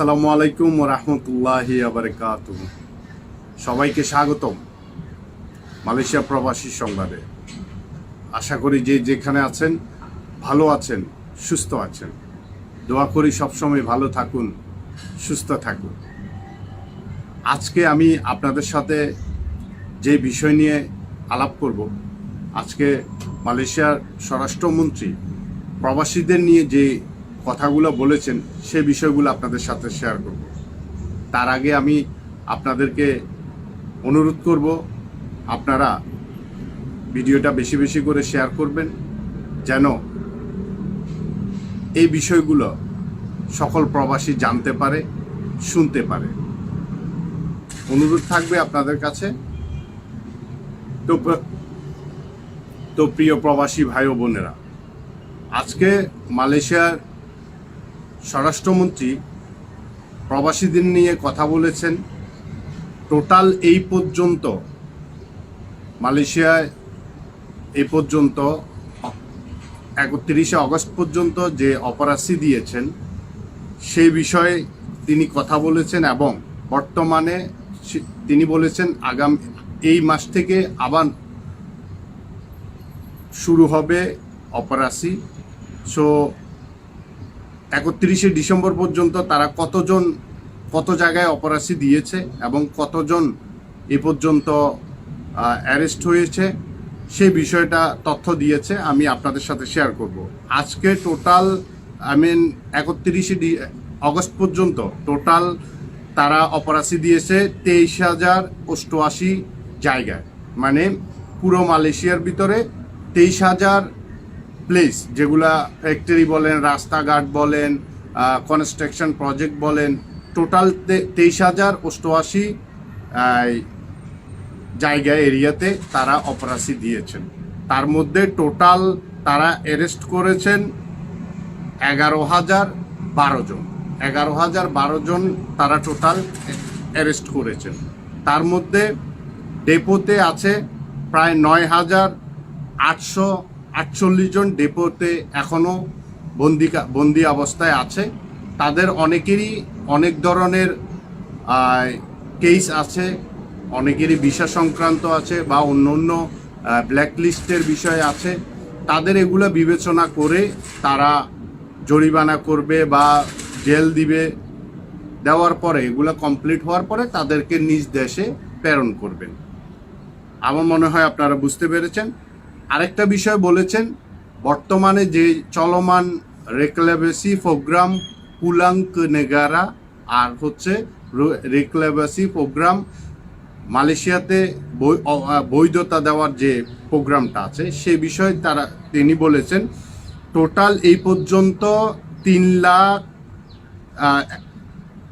আসসালামু আলাইকুম রহমতুল্লাহি আবরকাত সবাইকে স্বাগতম মালয়েশিয়া প্রবাসী সংবাদে। আশা করি যে যেখানে আছেন, ভালো আছেন, সুস্থ আছেন। দোয়া করি সবসময় ভালো থাকুন, সুস্থ থাকুন। আজকে আমি আপনাদের সাথে যে বিষয় নিয়ে আলাপ করব, আজকে মালয়েশিয়ার স্বরাষ্ট্রমন্ত্রী প্রবাসীদের নিয়ে যে কথাগুলো বলেছেন, সে বিষয়গুলো আপনাদের সাথে শেয়ার করব। তার আগে আমি আপনাদেরকে অনুরোধ করব, আপনারা ভিডিওটা বেশি বেশি করে শেয়ার করবেন, যেন এই বিষয়গুলো সকল প্রবাসী জানতে পারে, শুনতে পারে। অনুরোধ থাকবে আপনাদের কাছে। তো তো প্রিয় প্রবাসী ভাই বোনেরা, আজকে মালয়েশিয়ার স্বরাষ্ট্রমন্ত্রী প্রবাসীদের নিয়ে কথা বলেছেন। টোটাল এই পর্যন্ত মালয়েশিয়ায় এই পর্যন্ত একত্রিশে অগস্ট পর্যন্ত যে অপরাসি দিয়েছেন সেই বিষয়ে তিনি কথা বলেছেন এবং বর্তমানে তিনি বলেছেন আগাম, এই মাস থেকে আবার শুরু হবে অপরাসি সো একত্রিশে ডিসেম্বর পর্যন্ত তারা কতজন, কত জায়গায় অপরাসি দিয়েছে এবং কতজন এ পর্যন্ত অ্যারেস্ট হয়েছে সেই বিষয়টা তথ্য দিয়েছে, আমি আপনাদের সাথে শেয়ার করব। আজকে টোটাল আই মিন একত্রিশে ডি- অগস্ট পর্যন্ত টোটাল তারা অপরাসি দিয়েছে তেইশ হাজার অষ্টআশি জায়গায়। মানে পুরো মালয়েশিয়ার ভিতরে তেইশ হাজার প্লেস যেগুলা ফ্যাক্টরি বলেন, রাস্তাঘাট বলেন কনস্ট্রাকশন প্রজেক্ট বলেন টোটাল তেইশ হাজার অষ্টআশি জায়গায় এরিয়াতে তারা অপরাশি দিয়েছেন। তার মধ্যে টোটাল তারা অ্যারেস্ট করেছেন এগারো হাজার বারো জন। এগারো হাজার বারো জন তারা টোটাল অ্যারেস্ট করেছেন। তার মধ্যে ডেপোতে আছে প্রায় নয় হাজার আটশো আটচল্লিশ জন ডেপোতে এখনও বন্দি বন্দি অবস্থায় আছে। তাদের অনেকেরই অনেক ধরনের কেস আছে, অনেকেরই ভিসা সংক্রান্ত আছে বা অন্য অন্য ব্ল্যাকলিস্টের বিষয় আছে। তাদের এগুলো বিবেচনা করে তারা জরিমানা করবে বা জেল দিবে। দেওয়ার পরে, এগুলো কমপ্লিট হওয়ার পরে তাদেরকে নিজ দেশে প্রেরণ করবেন। আমার মনে হয় আপনারা বুঝতে পেরেছেন। আরেকটা বিষয় বলেছেন, বর্তমানে যে চলমান রেকলেবেসি প্রোগ্রাম পুলাঙ্ক নেগারা আর হচ্ছে রেকলেবেসি প্রোগ্রাম মালয়েশিয়াতে বৈধতা দেওয়ার যে প্রোগ্রামটা আছে, সে বিষয়ে তারা, তিনি বলেছেন, টোটাল এই পর্যন্ত তিন লাখ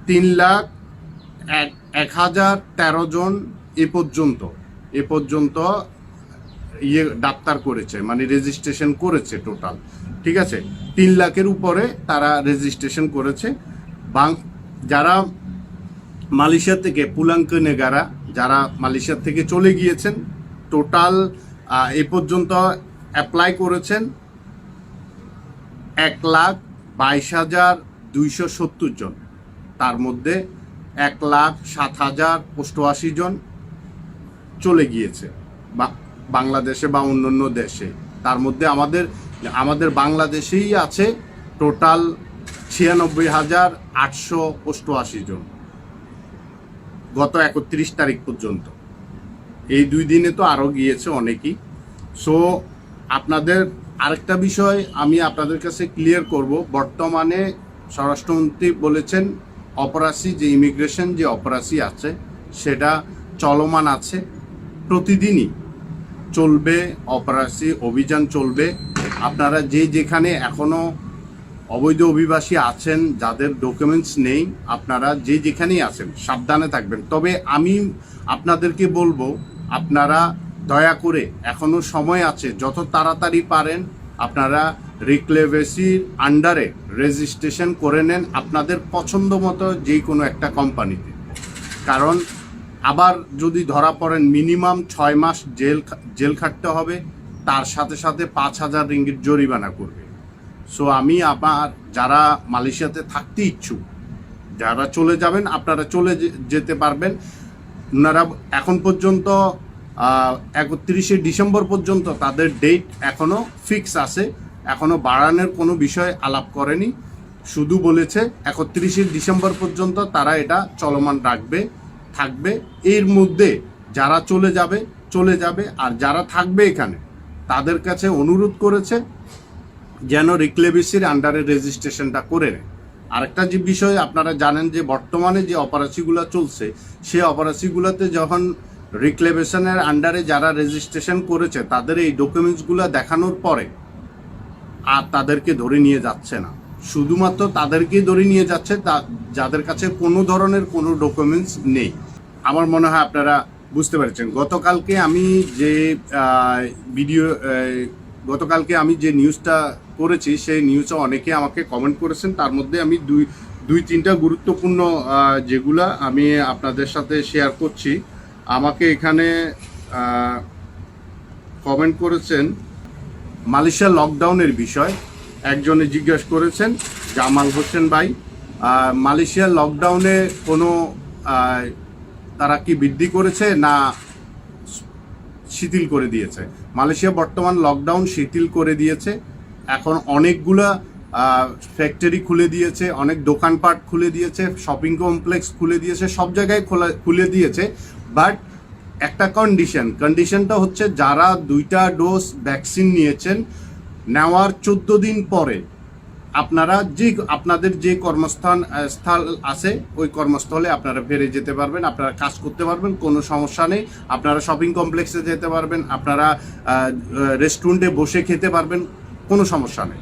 তিন লাখ এক হাজার তেরো জন এ পর্যন্ত এ পর্যন্ত ইয়ে ডাক্তার করেছে মানে রেজিস্ট্রেশন করেছে টোটাল ঠিক আছে? তিন লাখের উপরে তারা রেজিস্ট্রেশন করেছে। বাং যারা মালয়েশিয়া থেকে পুলাঙ্ক নেগারা যারা মালয়েশিয়া থেকে চলে গিয়েছেন টোটাল এ পর্যন্ত অ্যাপ্লাই করেছেন এক লাখ বাইশ হাজার দুইশো সত্তর জন। তার মধ্যে এক লাখ সাত হাজার অষ্টআশি জন চলে গিয়েছে। বা- বাংলাদেশে বা অন্যান্য দেশে। তার মধ্যে আমাদের আমাদের বাংলাদেশেই আছে টোটাল ছিয়ানব্বই হাজার আটশো অষ্টআশি জন। গত একত্রিশ তারিখ পর্যন্ত। এই দুই দিনে তো আরও গিয়েছে অনেকেই। সো আপনাদের আরেকটা বিষয় আমি আপনাদের কাছে ক্লিয়ার করব। বর্তমানে স্বরাষ্ট্রমন্ত্রী বলেছেন, অপরাসি যে ইমিগ্রেশন যে অপরাসি আছে, সেটা চলমান আছে প্রতিদিনই। চলবে অপরাসি অভিযান চলবে। আপনারা যে যেখানে এখনও অবৈধ অভিবাসী আছেন, যাদের ডকুমেন্টস নেই, আপনারা যে যেখানেই আছেন, সাবধানে থাকবেন। তবে আমি আপনাদেরকে বলব, আপনারা দয়া করে এখনও সময় আছে, যত তাড়াতাড়ি পারেন, আপনারা রিক্লেভেসির আন্ডারে রেজিস্ট্রেশন করে নেন আপনাদের পছন্দ মতো যে কোনো একটা কোম্পানিতে কারণ আবার যদি ধরা পড়েন মিনিমাম ছয় মাস জেল জেল খাটতে হবে, তার সাথে সাথে পাঁচ হাজার রিঙ্গিত জরিমানা করবে। সো আমি আমার যারা মালয়েশিয়াতে থাকতে ইচ্ছুক, যারা চলে যাবেন, আপনারা চলে যেতে পারবেন। ওনারা এখন পর্যন্ত একত্রিশে ডিসেম্বর পর্যন্ত তাদের ডেট এখনও ফিক্স আছে। এখনও বাড়ানোর কোনো বিষয় আলাপ করেনি। শুধু বলেছে একত্রিশে ডিসেম্বর পর্যন্ত তারা এটা চলমান রাখবে। থাকবে, এর মধ্যে যারা চলে যাবে চলে যাবে, আর যারা থাকবে এখানে, তাদের কাছে অনুরোধ করেছে যেন রিক্লেবিসির আন্ডারে রেজিস্ট্রেশনটা করে নেয়। আরেকটা যে বিষয়, আপনারা জানেন যে বর্তমানে যে অপারেশিগুলো চলছে, সেই অপারেশিগুলোতে যখন রিক্লেবেশনের আন্ডারে যারা রেজিস্ট্রেশন করেছে, তাদের এই ডকুমেন্টসগুলো দেখানোর পরে আর তাদেরকে ধরে নিয়ে যাচ্ছে না। শুধুমাত্র তাদেরকেই ধরে নিয়ে যাচ্ছে যাদের কাছে কোনো ধরনের কোনো ডকুমেন্টস নেই। আমার মনে হয় আপনারা বুঝতে পেরেছেন। গতকালকে আমি যে ভিডিও গতকালকে আমি যে নিউজটা করেছি, সেই নিউজে অনেকে আমাকে কমেন্ট করেছেন। তার মধ্যে আমি দুই দুই, তিনটা গুরুত্বপূর্ণ যেগুলা আমি আপনাদের সাথে শেয়ার করছি। আমাকে এখানে কমেন্ট করেছেন মালয়েশিয়া লকডাউনের বিষয়। একজনে জিজ্ঞেস করেছেন, জামাল হোসেন ভাই মালয়েশিয়া লকডাউনে কোনো তারা কি বৃদ্ধি করেছে না শিথিল করে দিয়েছে? মালয়েশিয়া বর্তমান লকডাউন শিথিল করে দিয়েছে। এখন অনেকগুলা ফ্যাক্টরি খুলে দিয়েছে, অনেক দোকানপাট খুলে দিয়েছে শপিং কমপ্লেক্স খুলে দিয়েছে, সব জায়গায় খোলা, খুলে দিয়েছে। বাট একটা কন্ডিশন কন্ডিশনটা হচ্ছে যারা দুইটা ডোজ ভ্যাকসিন নিয়েছেন, নেওয়ার চোদ্দ দিন পরে আপনারা যে, আপনাদের যে কর্মস্থান স্থল আছে, ওই কর্মস্থলে আপনারা ফিরে যেতে পারবেন, আপনারা কাজ করতে পারবেন, কোনো সমস্যা নেই। আপনারা শপিং কমপ্লেক্সে যেতে পারবেন, আপনারা রেস্টুরেন্টে বসে খেতে পারবেন, কোনো সমস্যা নেই।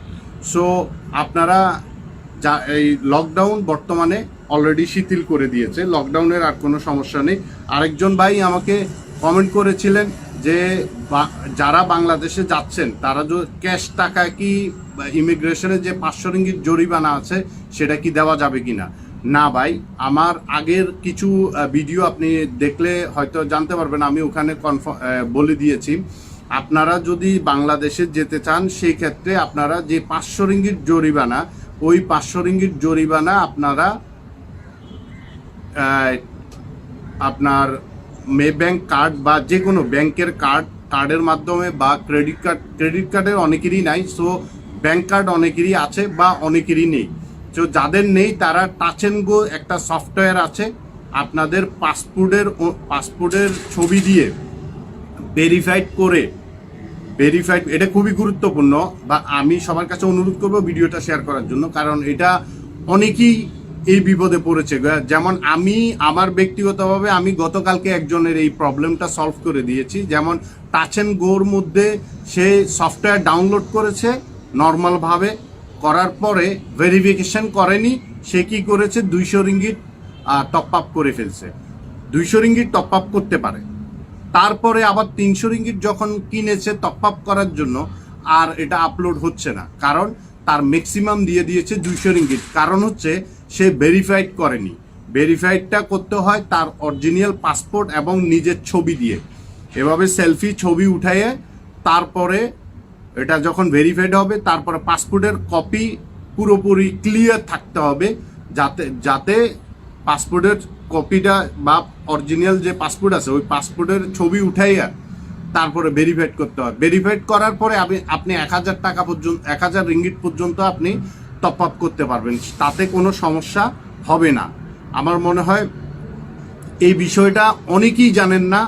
সো আপনারা যা, এই লকডাউন বর্তমানে অলরেডি শিথিল করে দিয়েছে লকডাউনের আর কোনো সমস্যা নেই। আরেকজন ভাই আমাকে কমেন্ট করেছিলেন যে যারা বাংলাদেশে যাচ্ছেন, তারা যে ক্যাশ টাকা কি ইমিগ্রেশনের যে পাঁচশো রিঙ্গিত জরিমানা আছে, সেটা কি দেওয়া যাবে কি না না ভাই, আমার আগের কিছু ভিডিও আপনি দেখলে হয়তো জানতে পারবেন, আমি ওখানে কনফার্ম বলে দিয়েছি। আপনারা যদি বাংলাদেশে যেতে চান, সেই ক্ষেত্রে আপনারা যে পাঁচশো রিঙ্গিত জরিমানা, ওই পাঁচশো রিঙ্গিত জরিমানা আপনারা আপনার মে ব্যাংক কার্ড বা যে কোনো ব্যাংকের কার্ড, কার্ডের মাধ্যমে বা ক্রেডিট কার্ড, ক্রেডিট কার্ডের অনেকেরই নাই সো ব্যাংক কার্ড অনেকেরই আছে বা অনেকেরই নেই। তো যাদের নেই, তারা টাচ অ্যান্ড গো একটা সফটওয়্যার আছে, আপনাদের পাসপোর্টের পাসপোর্টের ছবি দিয়ে ভেরিফাইড করে ভেরিফাইড এটা খুবই গুরুত্বপূর্ণ, বা আমি সবার কাছে অনুরোধ করব ভিডিওটা শেয়ার করার জন্য, কারণ এটা অনেকেই এই বিপদে পড়েছে। যেমন আমি, আমার ব্যক্তিগতভাবে আমি গতকালকে একজনের এই প্রবলেমটা সলভ করে দিয়েছি। যেমন টাচ অ্যান্ড গোর মধ্যে সে সফটওয়্যার ডাউনলোড করেছে নর্মালভাবে করার পরে ভেরিফিকেশন করেনি, সে কি করেছে? দুইশো রিঙ্গিট টপ আপ করে ফেলছে। দুইশো রিঙ্গিট টপ আপ করতে পারে। তারপরে আবার তিনশো রিঙ্গিট যখন কিনেছে টপ আপ করার জন্য, আর এটা আপলোড হচ্ছে না। কারণ তার ম্যাক্সিমাম দিয়ে দিয়েছে দুইশো রিঙ্গিট কারণ হচ্ছে সে ভেরিফাইড করেনি। ভেরিফাইডটা করতে হয় তার অরিজিনাল পাসপোর্ট এবং নিজের ছবি দিয়ে। এভাবে সেলফি ছবি উঠাইয়ে তারপরে এটা যখন ভেরিফাইড হবে, তারপরে পাসপোর্টের কপি পুরোপুরি ক্লিয়ার থাকতে হবে যাতে যাতে পাসপোর্টের কপিটা বা অরিজিনাল যে পাসপোর্ট আছে, ওই পাসপোর্টের ছবি উঠাইয়া তারপরে ভেরিফাইড করতে হয় ভেরিফাইড করার পরে আপনি আপনি এক হাজার টাকা পর্যন্ত, এক হাজার রিঙ্গিট পর্যন্ত আপনি টপ আপ করতে পারবেন। তাতে কোনো সমস্যা হবে না। আমার মনে হয় এই বিষয়টা অনেকেই জানেন না,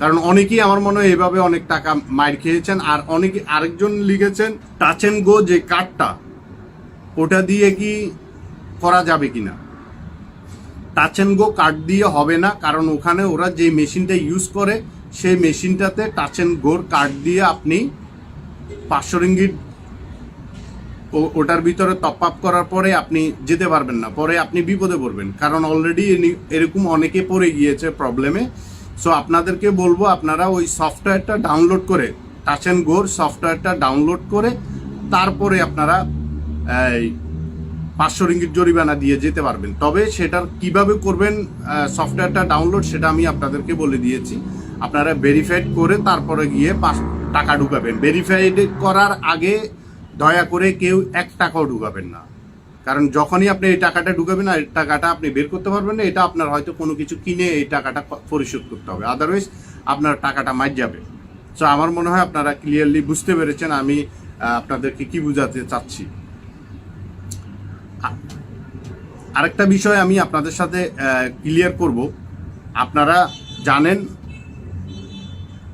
কারণ অনেকেই আমার মনে হয় এভাবে অনেক টাকা মার খেয়েছেন। আর অনেকে, আরেকজন লিখেছেন টাচ অ্যান্ড গো যে কার্ডটা ওটা দিয়ে কি করা যাবে কি না টাচ অ্যান্ড গো কার্ড দিয়ে হবে না, কারণ ওখানে ওরা যে মেশিনটা ইউজ করে সেই মেশিনটাতে টাচ অ্যান্ড গোর কার্ড দিয়ে আপনি পাঁচশো রিঙ্গিট ওটার ভিতরে টপ আপ করার পরে আপনি যেতে পারবেন না। পরে আপনি বিপদে পড়বেন। কারণ অলরেডি এরকম অনেকে পড়ে গিয়েছে প্রবলেমে সো আপনাদেরকে বলব, আপনারা ওই সফটওয়্যারটা ডাউনলোড করে টাচ অ্যান্ড গোর সফটওয়্যারটা ডাউনলোড করে, তারপরে আপনারা, এই পাঁচশো রিঙ্গিট জরিমানা দিয়ে যেতে পারবেন। তবে সেটার কীভাবে করবেন সফটওয়্যারটা ডাউনলোড সেটা আমি আপনাদেরকে বলে দিয়েছি। আপনারা ভেরিফাইড করে তারপরে গিয়ে টাকা ঢুকাবেন। ভেরিফাইড করার আগে দয়া করে কেউ এক টাকাও ঢুকাবেন না। কারণ যখনই আপনি এই টাকাটা ঢুকাবেন আর টাকাটা আপনি বের করতে পারবেন না, এটা আপনার হয়তো কোনো কিছু কিনে এই টাকাটা পরিশোধ করতে হবে। আদারওয়াইজ আপনার টাকাটা মার যাবে। সো আমার মনে হয় আপনারা ক্লিয়ারলি বুঝতে পেরেছেন আমি আপনাদেরকে কি বোঝাতে চাচ্ছি। আরেকটা বিষয় আমি আপনাদের সাথে ক্লিয়ার করব। আপনারা জানেন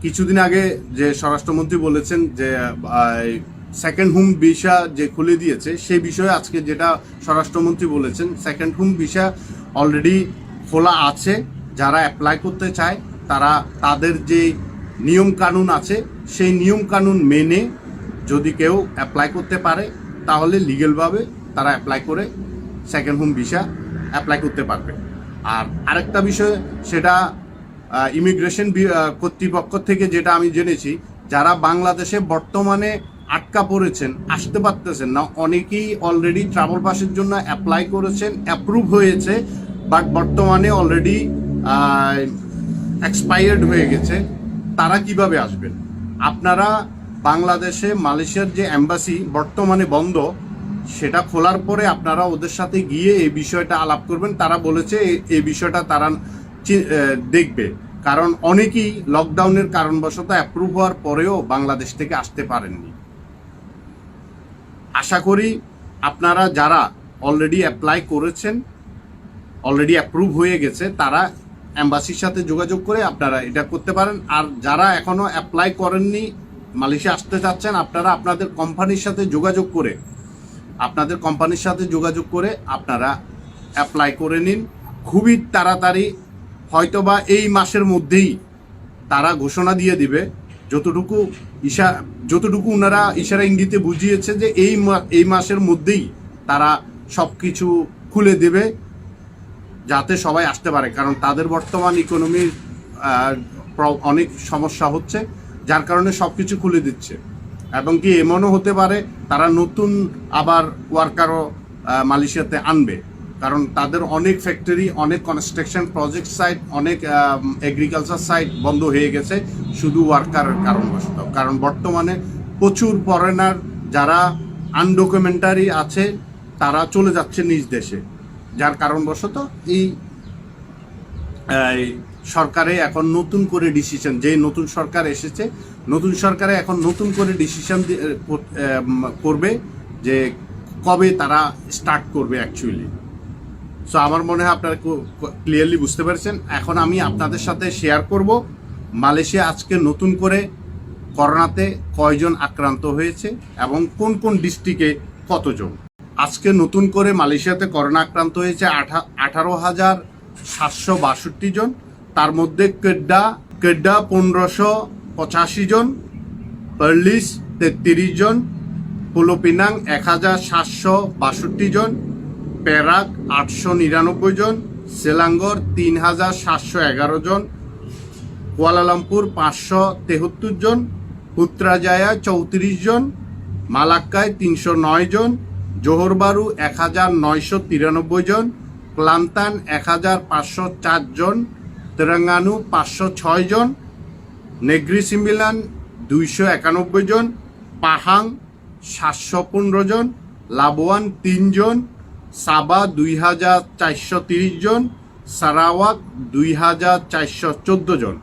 কিছুদিন আগে যে স্বরাষ্ট্রমন্ত্রী বলেছেন যে সেকেন্ড হোম ভিসা যে খুলে দিয়েছে, সেই বিষয়ে আজকে যেটা স্বরাষ্ট্রমন্ত্রী বলেছেন সেকেন্ড হোম ভিসা অলরেডি খোলা আছে। যারা অ্যাপ্লাই করতে চায়, তারা তাদের যে নিয়ম কানুন আছে, সেই নিয়ম কানুন মেনে যদি কেউ অ্যাপ্লাই করতে পারে, তাহলে লিগেলভাবে তারা অ্যাপ্লাই করে সেকেন্ড হোম ভিসা অ্যাপ্লাই করতে পারবে। আর আরেকটা বিষয়, সেটা ইমিগ্রেশন কর্তৃপক্ষ থেকে যেটা আমি জেনেছি, যারা বাংলাদেশে বর্তমানে আটকা পড়েছেন, আসতে পারতেছেন না, অনেকেই অলরেডি ট্রাভেল পাসের জন্য অ্যাপ্লাই করেছেন অ্যাপ্রুভ হয়েছে বাট বর্তমানে অলরেডি এক্সপায়ার্ড হয়ে গেছে। তারা কীভাবে আসবেন? আপনারা বাংলাদেশে মালয়েশিয়ার যে অ্যাম্বাসি বর্তমানে বন্ধ, সেটা খোলার পরে আপনারা ওদের সাথে গিয়ে এই বিষয়টা আলাপ করবেন। তারা বলেছে এই- বিষয়টা তারা দেখবে। কারণ অনেকেই লকডাউনের কারণবশত অ্যাপ্রুভ হওয়ার পরেও বাংলাদেশ থেকে আসতে পারেননি। আশা করি আপনারা যারা অলরেডি অ্যাপ্লাই করেছেন অলরেডি অ্যাপ্রুভ হয়ে গেছে, তারা অ্যাম্বাসির সাথে যোগাযোগ করে আপনারা এটা করতে পারেন। আর যারা এখনও অ্যাপ্লাই করেননি, মালয়েশিয়া আসতে চাচ্ছেন, আপনারা আপনাদের কোম্পানির সাথে যোগাযোগ করে, আপনাদের কোম্পানির সাথে যোগাযোগ করে আপনারা অ্যাপ্লাই করে নিন। খুবই তাড়াতাড়ি হয়তোবা এই মাসের মধ্যেই তারা ঘোষণা দিয়ে দিবে। যতটুকু ইশা, যতটুকু ওনারা ইশারা ইঙ্গিতে বুঝিয়েছে যে এই এই মাসের মধ্যেই তারা সব কিছু খুলে দেবে, যাতে সবাই আসতে পারে। কারণ তাদের বর্তমান ইকোনমির অনেক সমস্যা হচ্ছে, যার কারণে সব কিছু খুলে দিচ্ছে। এবং কি এমনও হতে পারে, তারা নতুন আবার ওয়ার্কারও মালয়েশিয়াতে আনবে। কারণ তাদের অনেক ফ্যাক্টরি অনেক কনস্ট্রাকশন প্রজেক্ট সাইট অনেক এগ্রিকালচার সাইট বন্ধ হয়ে গেছে, শুধু ওয়ার্কারের কারণবশত। কারণ বর্তমানে প্রচুর ফরেনার যারা আনডকুমেন্টারি আছে, তারা চলে যাচ্ছে নিজ দেশে। যার কারণবশত এই সরকারে এখন নতুন করে ডিসিশন যে নতুন সরকার এসেছে, নতুন সরকারে এখন নতুন করে ডিসিশন করবে যে কবে তারা স্টার্ট করবে অ্যাকচুয়ালি সো আমার মনে হয় আপনারা ক্লিয়ারলি বুঝতে পেরেছেন। এখন আমি আপনাদের সাথে শেয়ার করব। মালয়েশিয়া আজকে নতুন করে করোনাতে কয়জন আক্রান্ত হয়েছে এবং কোন কোন ডিস্ট্রিক্টে কতজন? আজকে নতুন করে মালয়েশিয়াতে করোনা আক্রান্ত হয়েছে আঠা- আঠারো হাজার সাতশো বাষট্টি জন। তার মধ্যে কেড্ডা কেড্ডা পনেরোশো পঁচাশি জন, পার্লিস তেত্রিশ জন, পুলোপিনাং এক হাজার সাতশো বাষট্টি জন পেরাক আটশো নিরানব্বই জন, সেলাঙ্গর তিন হাজার সাতশো এগারো জন, কুয়ালালামপুর পাঁচশো তেহত্তর জন পুত্রাজায়া চৌত্রিশ জন, মালাক্কায় তিনশো নয় জন, জোহরবারু এক হাজার নয়শো তিরানব্বই জন, ক্লান্তান এক হাজার পাঁচশো চার জন তেলেঙ্গানু পাঁচশো ছয় জন নেগ্রি সিমিলান দুইশো একানব্বই জন, পাহাং সাতশো পনেরো জন, লাবোয়ান তিনজন সাবা দুই হাজার চারশো তিরিশ জন সারাওয়াক দুই হাজার চারশো চোদ্দ জন।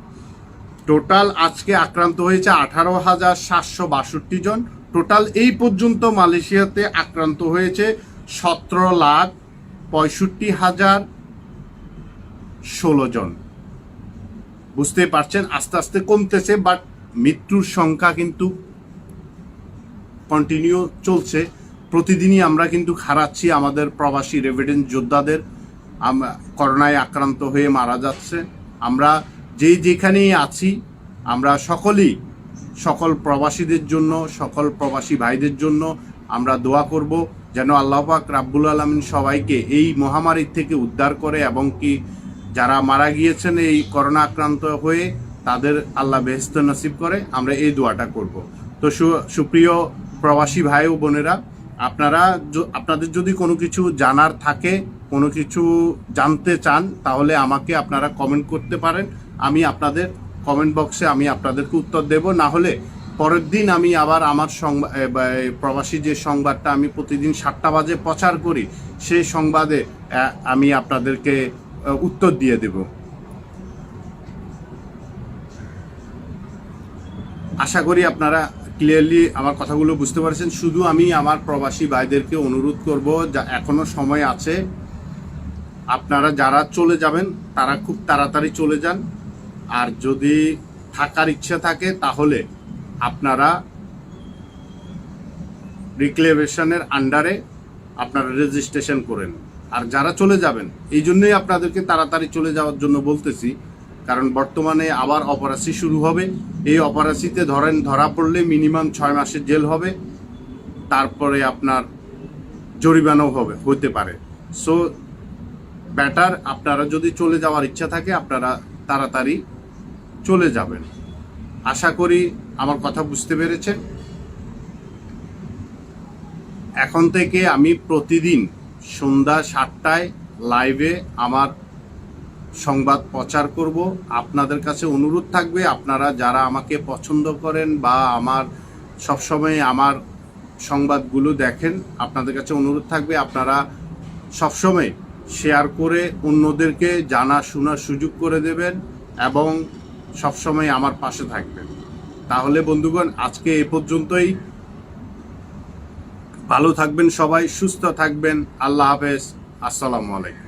টোটাল আজকে আক্রান্ত হয়েছে আঠারো হাজার সাতশো বাষট্টি জন। টোটাল এই পর্যন্ত মালয়েশিয়াতে আক্রান্ত হয়েছে সতেরো লাখ পঁয়ষট্টি হাজার ষোলো জন। বুঝতে পারছেন, আস্তে আস্তে কমতেছে বাট মৃত্যুর সংখ্যা কিন্তু কন্টিনিউ চলছে। প্রতিদিনই আমরা কিন্তু হারাচ্ছি আমাদের প্রবাসী রেভিডেন্স যোদ্ধাদের। করোনায় আক্রান্ত হয়ে মারা যাচ্ছে। আমরা যেই যেখানেই আছি, আমরা সকলেই, সকল প্রবাসীদের জন্য, সকল প্রবাসী ভাইদের জন্য আমরা দোয়া করব যেন আল্লাহ পাক রাব্বুল আলমিন সবাইকে এই মহামারীর থেকে উদ্ধার করে এবং কি যারা মারা গিয়েছেন এই করোনা আক্রান্ত হয়ে তাদের আল্লাহ বেহেস্ত নসিব করে। আমরা এই দোয়াটা করব। তো সুপ্রিয় প্রবাসী ভাই ও বোনেরা আপনারা আপনাদের যদি কোনো কিছু জানার থাকে, কোনো কিছু জানতে চান, তাহলে আমাকে আপনারা কমেন্ট করতে পারেন। আমি আপনাদের কমেন্ট বক্সে আমি আপনাদেরকে উত্তর দেব। না হলে পরের দিন আমি আবার আমার সংবাদ প্রবাসী যে সংবাদটা আমি প্রতিদিন সাতটা বাজে প্রচার করি, সেই সংবাদে আমি আপনাদেরকে উত্তর দিয়ে দেব। আশা করি আপনারা ক্লিয়ারলি আমার কথাগুলো বুঝতে পারছেন। শুধু আমি আমার প্রবাসী ভাইদেরকে অনুরোধ করব, যা এখনও সময় আছে, আপনারা যারা চলে যাবেন, তারা খুব তাড়াতাড়ি চলে যান। আর যদি থাকার ইচ্ছা থাকে, তাহলে আপনারা রিক্লেভেশনের আন্ডারে আপনারা রেজিস্ট্রেশন করেন আর যারা চলে যাবেন, এই জন্যই আপনাদেরকে তাড়াতাড়ি চলে যাওয়ার জন্য বলতেছি, কারণ বর্তমানে আবার অপরাসি শুরু হবে। এই অপরাসিতে ধরেন, ধরা পড়লে মিনিমাম ছয় মাসের জেল হবে, তারপরে আপনার জরিমানাও হবে, হতে পারে। সো ব্যাটার, আপনারা যদি চলে যাওয়ার ইচ্ছা থাকে, আপনারা তাড়াতাড়ি চলে যাবেন। আশা করি আমার কথা বুঝতে পেরেছেন। এখন থেকে আমি প্রতিদিন সন্ধ্যা সাতটায় লাইভে আমার সংবাদ প্রচার করব। আপনাদের কাছে অনুরোধ থাকবে, আপনারা যারা আমাকে পছন্দ করেন বা আমার সবসময় আমার সংবাদগুলো দেখেন, আপনাদের কাছে অনুরোধ থাকবে, আপনারা সবসময় শেয়ার করে অন্যদেরকে জানা শোনার সুযোগ করে দেবেন এবং সবসময় আমার পাশে থাকবেন। তাহলে বন্ধুগণ, আজকে এ পর্যন্তই। ভালো থাকবেন সবাই, সুস্থ থাকবেন। আল্লাহ হাফেজ। আসসালামু আলাইকুম।